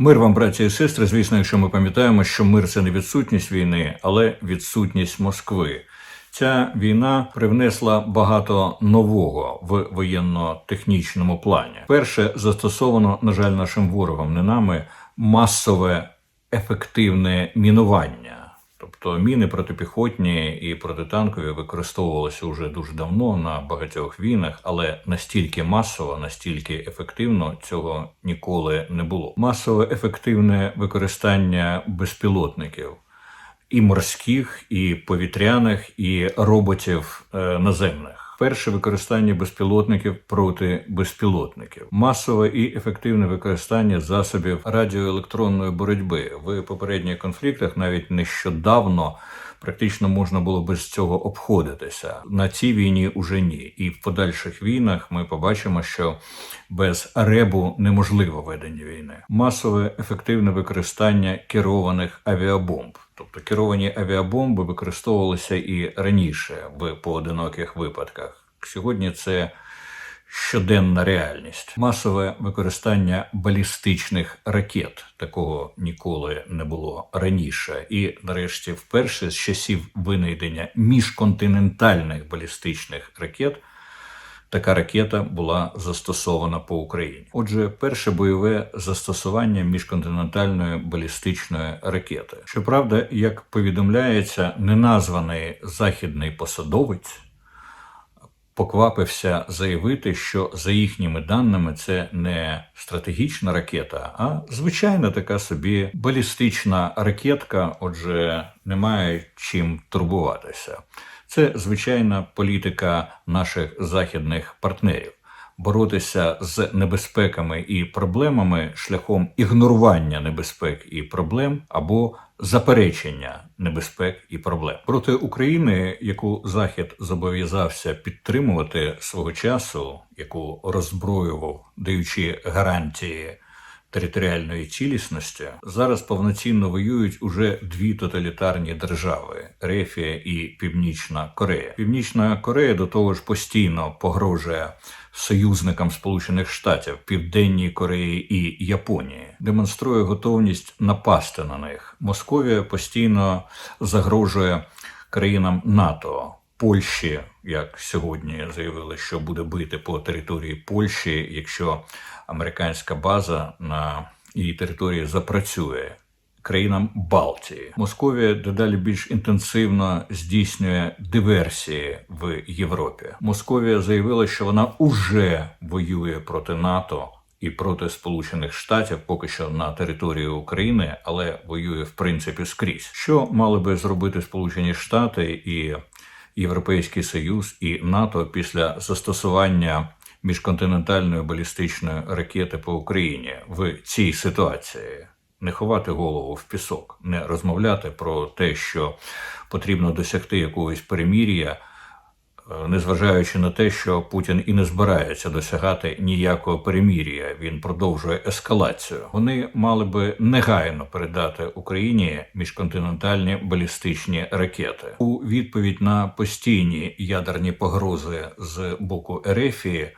Мир вам, браті і сестри. Звісно, якщо ми пам'ятаємо, що мир це не відсутність війни, але відсутність Москви. Ця війна привнесла багато нового в воєнно-технічному плані. Перше застосовано, на жаль, нашим ворогом, не нами, масове ефективне мінування. Тобто міни протипіхотні і протитанкові використовувалися вже дуже давно на багатьох війнах, але настільки масово, настільки ефективно цього ніколи не було. Масове ефективне використання безпілотників і морських, і повітряних, і роботів е, наземних. Перше використання безпілотників проти безпілотників, масове і ефективне використання засобів радіоелектронної боротьби в попередніх конфліктах, навіть нещодавно. Практично можна було без цього обходитися на цій війні. Уже ні, і в подальших війнах ми побачимо, що без ребу неможливо ведення війни. Масове ефективне використання керованих авіабомб. Тобто керовані авіабомби використовувалися і раніше в поодиноких випадках. Сьогодні це щоденна реальність, масове використання балістичних ракет. Такого ніколи не було раніше. І, нарешті, вперше з часів винайдення міжконтинентальних балістичних ракет. Така ракета була застосована по Україні. Отже, перше бойове застосування міжконтинентальної балістичної ракети. Щоправда, як повідомляється, неназваний західний посадовець поквапився заявити, що за їхніми даними це не стратегічна ракета, а звичайна така собі балістична ракетка. Отже, немає чим турбуватися. Це звичайна політика наших західних партнерів. Боротися з небезпеками і проблемами шляхом ігнорування небезпек і проблем або заперечення небезпек і проблем проти України, яку Захід зобов'язався підтримувати свого часу, яку роззброював, даючи гарантії територіальної цілісності, зараз повноцінно воюють уже дві тоталітарні держави Рефія і Північна Корея. Північна Корея до того ж постійно погрожує союзникам Сполучених Штатів Південній Кореї і Японії, демонструє готовність напасти на них. Московія постійно загрожує країнам НАТО. Польщі, як сьогодні заявили, що буде бити по території Польщі, якщо американська база на її території запрацює країнам Балтії. Московія дедалі більш інтенсивно здійснює диверсії в Європі. Московія заявила, що вона уже воює проти НАТО. І проти Сполучених Штатів поки що на території України, але воює в принципі скрізь. Що мали би зробити Сполучені Штати і Європейський Союз і НАТО після застосування міжконтинентальної балістичної ракети по Україні в цій ситуації? Не ховати голову в пісок, не розмовляти про те, що потрібно досягти якогось перемір'я, е, незважаючи на те, що Путін і не збирається досягати ніякого перемір'я, він продовжує ескалацію. Вони мали би негайно передати Україні міжконтинентальні балістичні ракети у відповідь на постійні ядерні погрози з боку Ерефії.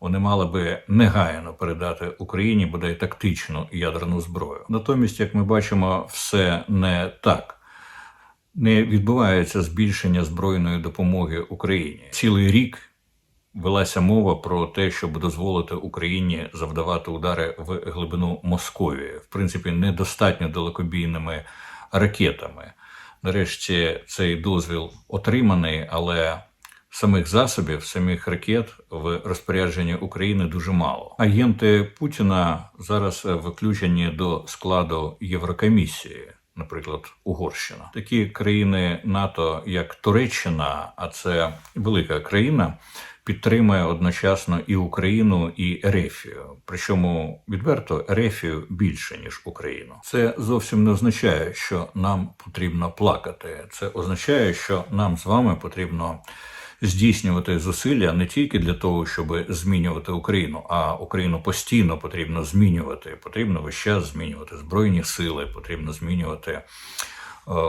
Вони мали би негайно передати Україні бодай тактичну ядерну зброю. Натомість, як ми бачимо, все не так. Не відбувається збільшення збройної допомоги Україні. Цілий рік велася мова про те, щоб дозволити Україні завдавати удари в глибину Московії, в принципі, недостатньо далекобійними ракетами. Нарешті цей дозвіл отриманий, але самих засобів, самих ракет в розпорядженні України дуже мало. Агенти Путіна зараз включені до складу Єврокомісії. Наприклад, Угорщина, такі країни НАТО, як Туреччина, а це велика країна, підтримує одночасно і Україну, і Ерефію. Причому відверто Ерефію більше ніж Україну. Це зовсім не означає, що нам потрібно плакати. Це означає, що нам з вами потрібно здійснювати зусилля не тільки для того, щоб змінювати Україну, а Україну постійно потрібно змінювати. Потрібно весь час змінювати збройні сили, потрібно змінювати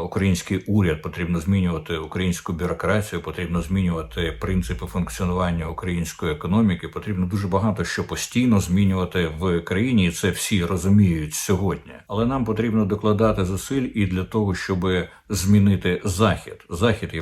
український уряд, потрібно змінювати українську бюрократію, потрібно змінювати принципи функціонування української економіки. Потрібно дуже багато що постійно змінювати в країні, і це всі розуміють сьогодні. Але нам потрібно докладати зусиль і для того, щоб змінити захід. Захід є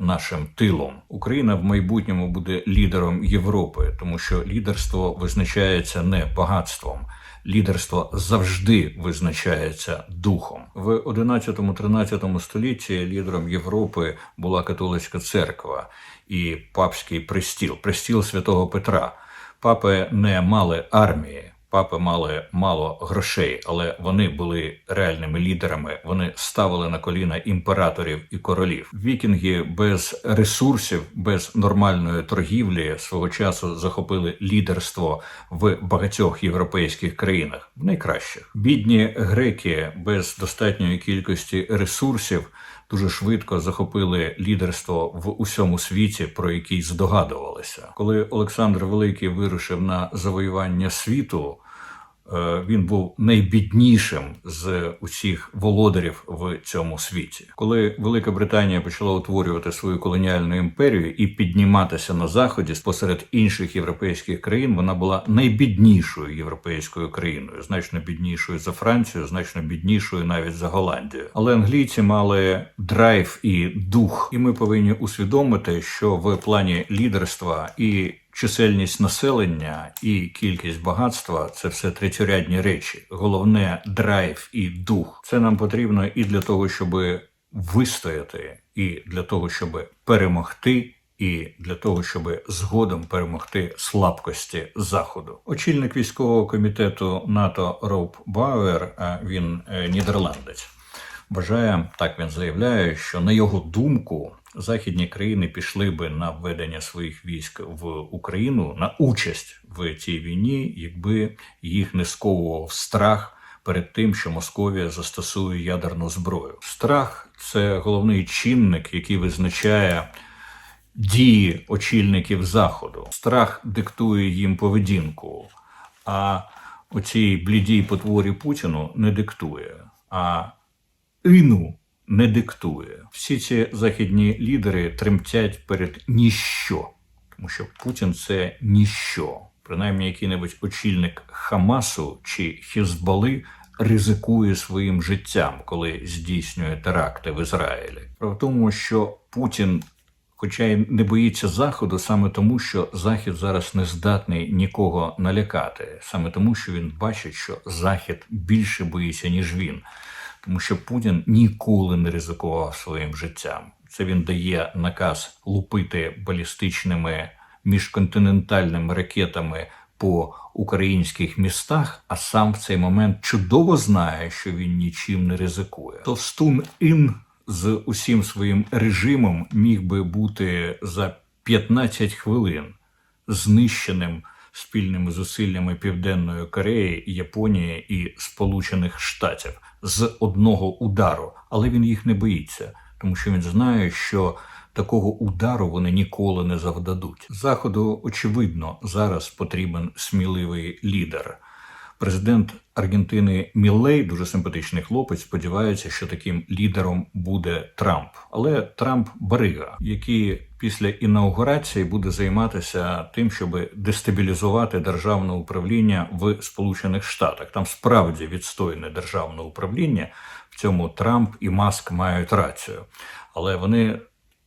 нашим тилом. Україна в майбутньому буде лідером Європи, тому що лідерство визначається не багатством. Лідерство завжди визначається духом в 11-13 столітті. Лідером Європи була католицька церква і папський престіл, престіл святого Петра. Папи не мали армії. Папи мали мало грошей, але вони були реальними лідерами. Вони ставили на коліна імператорів і королів. Вікінги без ресурсів, без нормальної торгівлі свого часу захопили лідерство в багатьох європейських країнах, в найкращих. Бідні греки без достатньої кількості ресурсів дуже швидко захопили лідерство в усьому світі, про який здогадувалися. Коли Олександр Великий вирушив на завоювання світу. Е, він був найбіднішим з усіх володарів в цьому світі. Коли Велика Британія почала утворювати свою колоніальну імперію і підніматися на заході посеред інших європейських країн, вона була найбіднішою європейською країною, значно біднішою за Францію, значно біднішою навіть за Голландію. Але англійці мали драйв і дух, і ми повинні усвідомити, що в плані лідерства і чисельність населення і кількість багатства це все третьорядні речі. Головне драйв і дух. Це нам потрібно і для того, щоб вистояти, і для того, щоб перемогти. І для того, щоб згодом перемогти слабкості заходу, очільник військового комітету НАТО Роб Бауер, він е, нідерландець, вважає так. Він заявляє, що на його думку західні країни пішли би на введення своїх військ в Україну на участь в цій війні, якби їх не сковував страх. Перед тим, що Московія застосує ядерну зброю, страх це головний чинник, який визначає дії очільників заходу. Страх диктує їм поведінку, а оцій блідій потворі Путіну не диктує. А іну не диктує. Всі ці західні лідери тремтять перед ніщо, тому що Путін це ніщо. Принаймні, який-небудь очільник Хамасу чи Хізбали ризикує своїм життям, коли здійснює теракти в Ізраїлі. Про тому, що Путін, хоча й не боїться заходу, саме тому, що Захід зараз не здатний нікого налякати, саме тому, що він бачить, що Захід більше боїться ніж він тому що Путін ніколи не ризикував своїм життям. Це він дає наказ лупити балістичними міжконтинентальними ракетами по українських містах, а сам в цей момент чудово знає, що він нічим не ризикує. Товстун ін з усім своїм режимом міг би бути за 15 хвилин знищеним спільними зусиллями Південної Кореї, Японії і Сполучених Штатів з одного удару, але він їх не боїться, тому що він знає, що такого удару вони ніколи не завдадуть. Заходу очевидно зараз потрібен сміливий лідер. Президент Аргентини Міллей, дуже симпатичний хлопець, сподівається, що таким лідером буде Трамп. Але Трамп барига, який після інаугурації буде займатися тим, щоб дестабілізувати державне управління в Сполучених Штатах. Там справді відстойне державне управління. В цьому Трамп і Маск мають рацію, але вони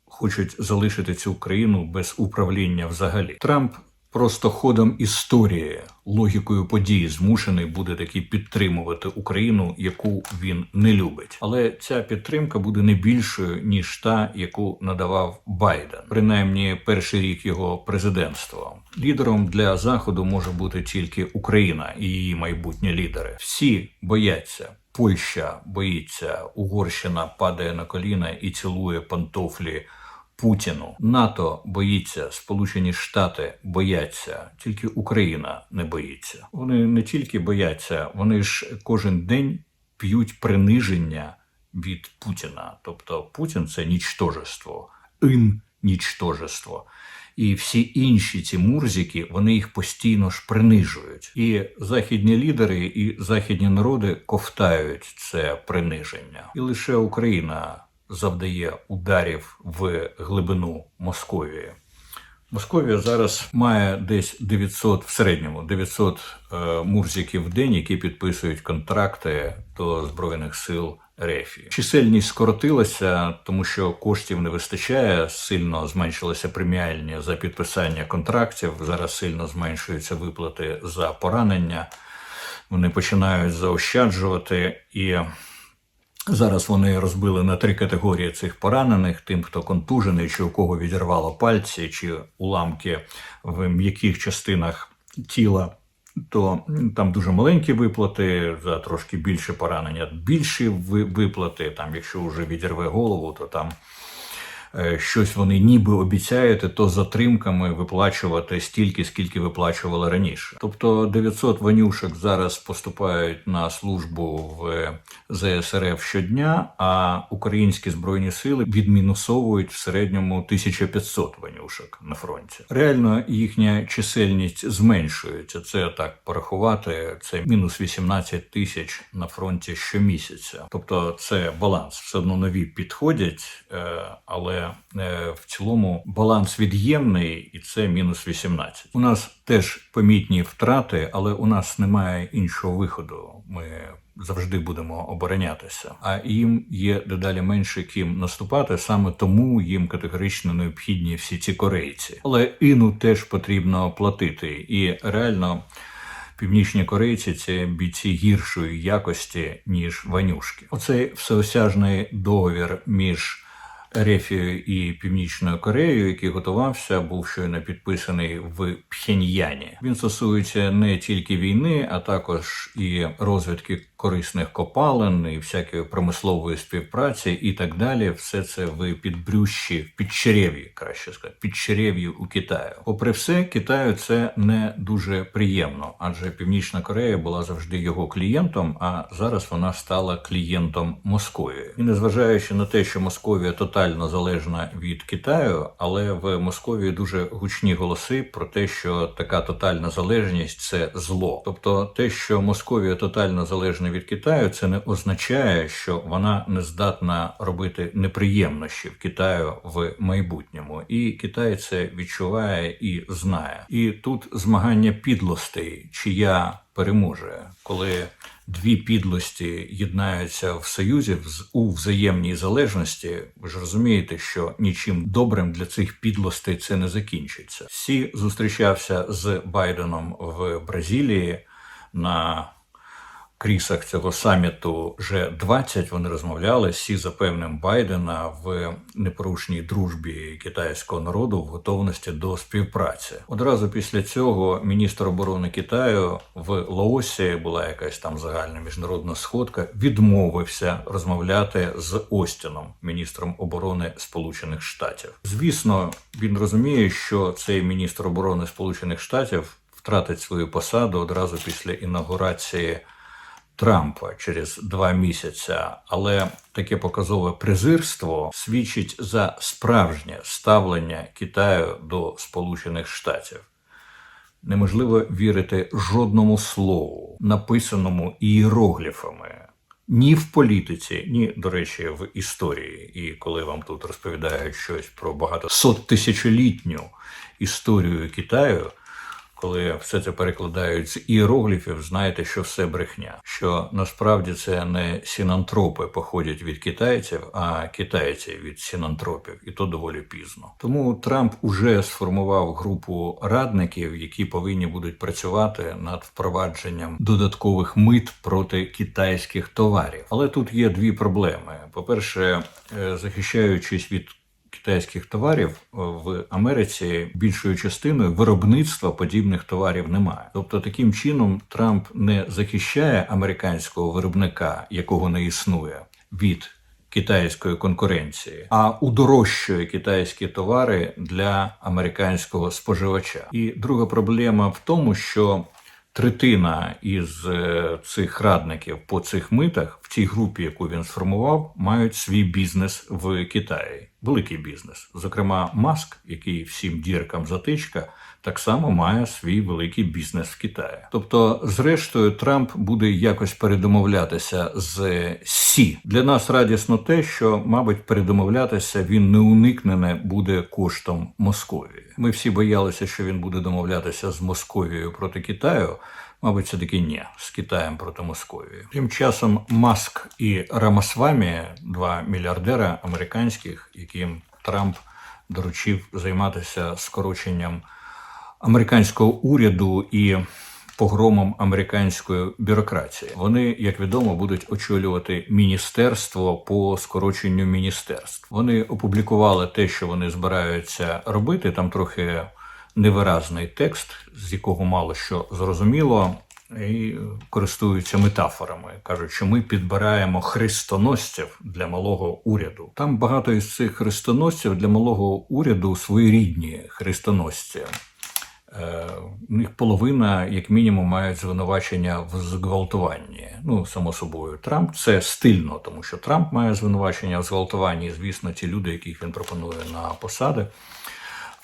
хочуть залишити цю країну без управління взагалі. Трамп Просто ходом історії, логікою подій змушений буде таки підтримувати Україну, яку він не любить. Але ця підтримка буде не більшою ніж та, яку надавав Байден, принаймні перший рік його президентства. Лідером для заходу може бути тільки Україна і її майбутні лідери. Всі бояться. Польща боїться, Угорщина падає на коліна і цілує пантофлі. Путіну. НАТО боїться, Сполучені Штати бояться, тільки Україна не боїться. Вони не тільки бояться, вони ж кожен день п'ють приниження від Путіна. Тобто Путін це нічтожество, ін нічтожество. І всі інші ці мурзики, вони їх постійно ж принижують. І західні лідери, і західні народи ковтають це приниження. І лише Україна завдає ударів в глибину Московії. Московія зараз має десь 900, в середньому 900 е, мурзиків в день, які підписують контракти до Збройних сил РФ. Чисельність скоротилася, тому що коштів не вистачає, сильно зменшилися преміальні за підписання контрактів, зараз сильно зменшуються виплати за поранення. Вони починають заощаджувати і Зараз вони розбили на три категорії цих поранених: тим, хто контужений, чи у кого відірвало пальці, чи уламки в м'яких частинах тіла. То там дуже маленькі виплати за трошки більше поранення, більші виплати. Там, якщо вже відірве голову, то там щось вони ніби обіцяють, то затримками виплачувати стільки, скільки виплачували раніше. Тобто 900 ванюшок зараз поступають на службу в ЗСРФ щодня, а українські збройні сили відмінусовують в середньому 1500 ванюшок на фронті. Реально їхня чисельність зменшується. Це так порахувати. Це мінус 18 тисяч на фронті щомісяця. Тобто це баланс. Все одно нові підходять, е, але е, в цілому баланс від'ємний, і це мінус 18. У нас теж помітні втрати, але у нас немає іншого виходу. Ми завжди будемо оборонятися, а їм є дедалі менше ким наступати. Саме тому їм категорично необхідні всі ці корейці. Але іну теж потрібно платити, і реально. Північні корейці це бійці гіршої якості, ніж ванюшки. Оцей всеосяжний договір між Ерефією і Північною Кореєю, який готувався, був щойно підписаний в Пхеньяні. Він стосується не тільки війни, а також і розвідки корисних копалин, і всякої промислової співпраці, і так далі. Все це в підбрющі, в підчерев'ї, краще сказати, підчерев'ї у Китаю. Попри все, Китаю це не дуже приємно, адже Північна Корея була завжди його клієнтом, а зараз вона стала клієнтом Московії. І незважаючи на те, що Московія тотально залежна від Китаю, але в Московії дуже гучні голоси про те, що така тотальна залежність це зло. Тобто, те, що Московія тотально залежна від Китаю, це не означає, що вона не здатна робити неприємності в Китаю в майбутньому, і Китай це відчуває і знає. І тут змагання підлостей, чия переможе, коли дві підлості єднаються в союзі у взаємній залежності. Ви ж розумієте, що нічим добрим для цих підлостей це не закінчиться. Сі зустрічався з Байденом в Бразилії на крісах цього саміту G20 вони розмовляли всі за певним Байдена в непорушній дружбі китайського народу в готовності до співпраці. Одразу після цього міністр оборони Китаю в Лаосі була якась там загальна міжнародна сходка. Відмовився розмовляти з Остіном, міністром оборони Сполучених Штатів. Звісно, він розуміє, що цей міністр оборони Сполучених Штатів втратить свою посаду одразу після інаугурації. Трампа через два місяці, але таке показове презирство свідчить за справжнє ставлення Китаю до Сполучених Штатів. Неможливо вірити жодному слову, написаному ієрогліфами. Ні в політиці, ні, до речі, в історії. І коли вам тут розповідають щось про багато соттисячолітню історію Китаю, коли все це перекладають з іерогліфів, знаєте, що все брехня. Що насправді це не сінантропи походять від китайців, а китайці від сінантропів, і то доволі пізно. Тому Трамп уже сформував групу радників, які повинні будуть працювати над впровадженням додаткових мит проти китайських товарів. Але тут є дві проблеми: по-перше, е, захищаючись від китайських товарів в Америці більшою частиною виробництва подібних товарів немає. Тобто, таким чином Трамп не захищає американського виробника, якого не існує, від китайської конкуренції, а удорожчує китайські товари для американського споживача. І друга проблема в тому, що Третина із е, цих радників по цих митах в цій групі, яку він сформував, мають свій бізнес в Китаї. Великий бізнес. Зокрема, Маск, який всім діркам затичка, так само має свій великий бізнес в Китаї. Тобто, зрештою, Трамп буде якось передомовлятися з Сі. Для нас радісно те, що, мабуть, передомовлятися він неуникнене буде коштом Московії. Ми всі боялися, що він буде домовлятися з Московією проти Китаю. Мабуть, все таки ні, з Китаєм проти Московії. Тим часом Маск і Рамасвамі, два мільярдера американських, яким Трамп доручив займатися скороченням американського уряду і погромом американської бюрократії. Вони, як відомо, будуть очолювати міністерство по скороченню міністерств. Вони опублікували те, що вони збираються робити. Там трохи невиразний текст, з якого мало що зрозуміло. І користуються метафорами, кажуть, що ми підбираємо хрестоносців для малого уряду. Там багато із цих хрестоносців для малого уряду своєрідні хрестоносці. Е, У них половина, як мінімум, мають звинувачення в зґвалтуванні. Ну, само собою, Трамп це стильно, тому що Трамп має звинувачення в зґвалтуванні. Звісно, ті люди, яких він пропонує на посади,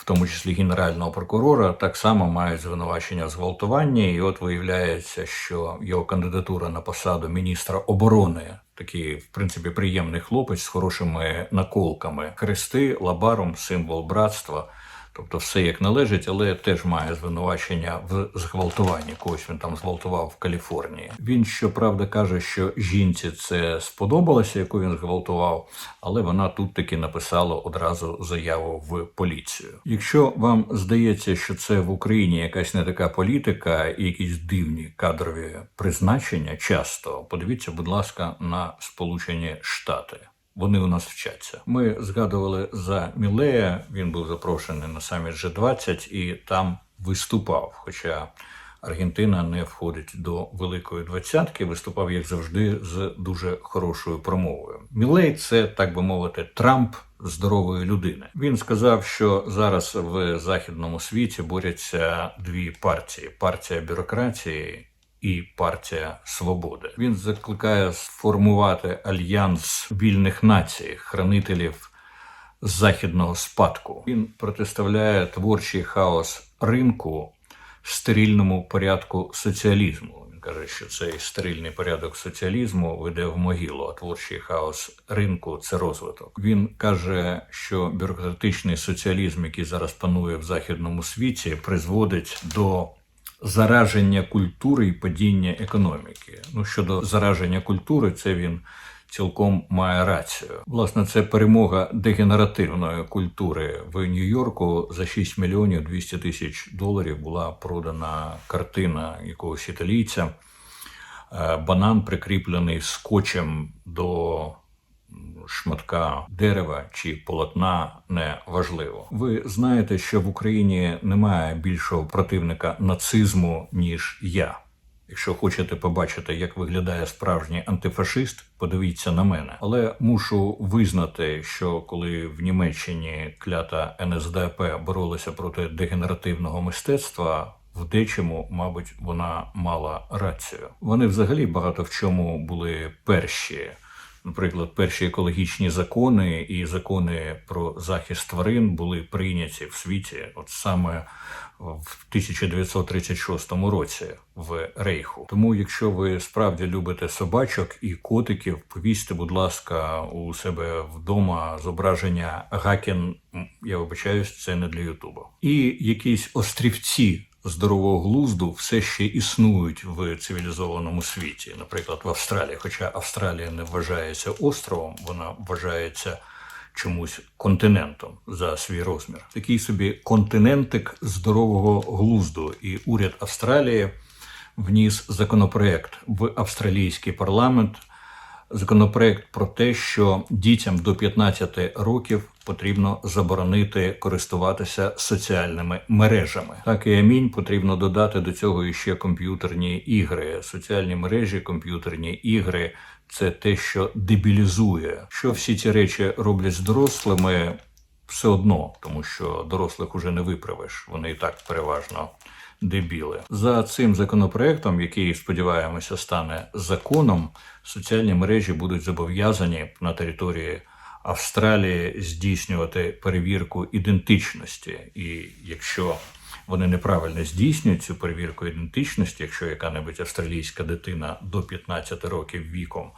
тому числі генерального прокурора, так само мають звинувачення зґвалтування. І от виявляється, що його кандидатура на посаду міністра оборони. Такий, в принципі, приємний хлопець з хорошими наколками. Хрести, лабаром, символ братства. Тобто все як належить, але теж має звинувачення в зґвалтуванні. Когось він там зґвалтував в Каліфорнії. Він щоправда каже, що жінці це сподобалося, яку він зґвалтував, але вона тут таки написала одразу заяву в поліцію. Якщо вам здається, що це в Україні якась не така політика і якісь дивні кадрові призначення, часто подивіться, будь ласка, на Сполучені Штати. Вони у нас вчаться. Ми згадували за Мілея. Він був запрошений на саміт G20 і там виступав. Хоча Аргентина не входить до великої двадцятки, виступав як завжди з дуже хорошою промовою. Мілей це так би мовити, Трамп здорової людини. Він сказав, що зараз в західному світі борються дві партії: партія бюрократії і партія свободи. Він закликає сформувати альянс вільних націй, хранителів західного спадку. Він протиставляє творчий хаос ринку стерильному порядку соціалізму. Він каже, що цей стерильний порядок соціалізму веде в могилу, а творчий хаос ринку це розвиток. Він каже, що бюрократичний соціалізм, який зараз панує в західному світі, призводить до зараження культури і падіння економіки. Ну щодо зараження культури, це він цілком має рацію. Власне, це перемога дегенеративної культури в Нью-Йорку за 6 мільйонів 200 тисяч доларів була продана картина якогось італійця. Е, Банан прикріплений скотчем до шматка дерева чи полотна не важливо. Ви знаєте, що в Україні немає більшого противника нацизму ніж я. Якщо хочете побачити, як виглядає справжній антифашист, подивіться на мене. Але мушу визнати, що коли в Німеччині клята НСДАП боролася проти дегенеративного мистецтва. В дечому, мабуть, вона мала рацію. Вони взагалі багато в чому були перші. Наприклад, перші екологічні закони і закони про захист тварин були прийняті в світі, от саме в 1936 році в Рейху. Тому, якщо ви справді любите собачок і котиків, повісьте, будь ласка, у себе вдома зображення Гакен. Я вибачаюсь, це не для Ютуба. І якісь острівці здорового глузду все ще існують в цивілізованому світі, наприклад, в Австралії. Хоча Австралія не вважається островом, вона вважається чомусь континентом за свій розмір. Такий собі континентик здорового глузду, і уряд Австралії вніс законопроект в австралійський парламент. Законопроект про те, що дітям до 15 років потрібно заборонити користуватися соціальними мережами. Так і амінь потрібно додати до цього іще комп'ютерні ігри. Соціальні мережі, комп'ютерні ігри це те, що дебілізує. Що всі ці речі роблять з дорослими, все одно, тому що дорослих уже не виправиш. Вони і так переважно дебіли. За цим законопроектом, який сподіваємося стане законом, соціальні мережі будуть зобов'язані на території Австралії здійснювати перевірку ідентичності. І якщо вони неправильно здійснюють цю перевірку ідентичності, якщо яка-небудь австралійська дитина до 15 років віком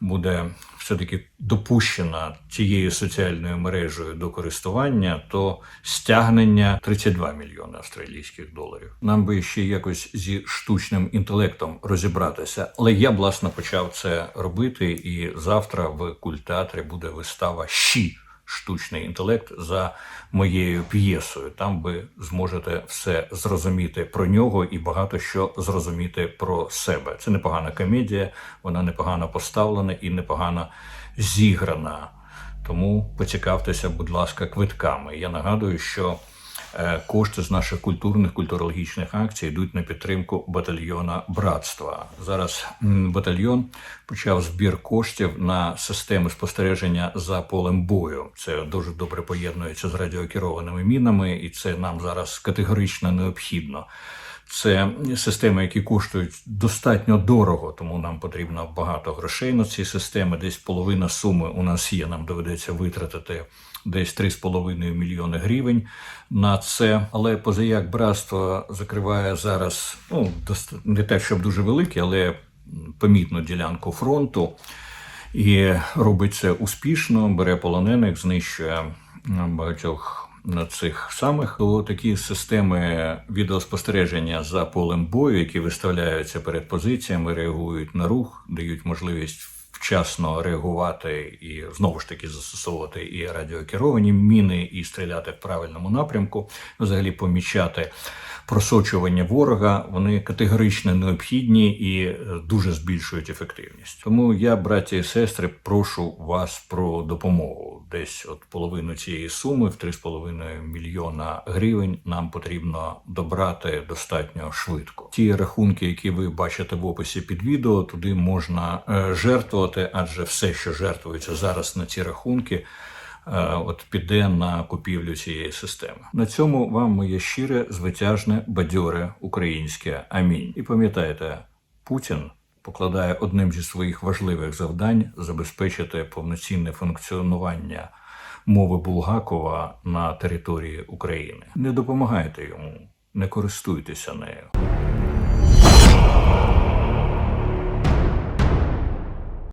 буде все-таки допущена цією соціальною мережею до користування, то стягнення 32 мільйони австралійських доларів. Нам би ще якось зі штучним інтелектом розібратися. Але я власне почав це робити, і завтра в культеатрі буде вистава «Щі» штучний інтелект за моєю п'єсою. Там ви зможете все зрозуміти про нього і багато що зрозуміти про себе. Це непогана комедія, вона непогано поставлена і непогано зіграна. Тому поцікавтеся, будь ласка, квитками. Я нагадую, що кошти з наших культурних культурологічних акцій йдуть на підтримку батальйона братства. Зараз батальйон почав збір коштів на системи спостереження за полем бою. Це дуже добре поєднується з радіокерованими мінами, і це нам зараз категорично необхідно. Це системи, які коштують достатньо дорого, тому нам потрібно багато грошей на ці системи. Десь половина суми у нас є. Нам доведеться витратити десь 3,5 мільйони гривень на це. Але позаяк братство закриває зараз ну не те, щоб дуже велике, але помітну ділянку фронту і робить це успішно, бере полонених, знищує багатьох на цих самих то такі системи відеоспостереження за полем бою, які виставляються перед позиціями, реагують на рух, дають можливість вчасно реагувати і знову ж таки застосовувати і радіокеровані міни, і стріляти в правильному напрямку, взагалі помічати просочування ворога, вони категорично необхідні і е, дуже збільшують ефективність. Тому я, браті і сестри, прошу вас про допомогу. Десь от половину цієї суми в 3,5 мільйона гривень нам потрібно добрати достатньо швидко. Ті рахунки, які ви бачите в описі під відео, туди можна е, жертвувати, адже все, що жертвується зараз на ці рахунки, от піде на купівлю цієї системи. На цьому вам моє щире, звитяжне, бадьоре українське амінь. І пам'ятайте, Путін покладає одним зі своїх важливих завдань забезпечити повноцінне функціонування мови Булгакова на території України. Не допомагайте йому, не користуйтеся нею.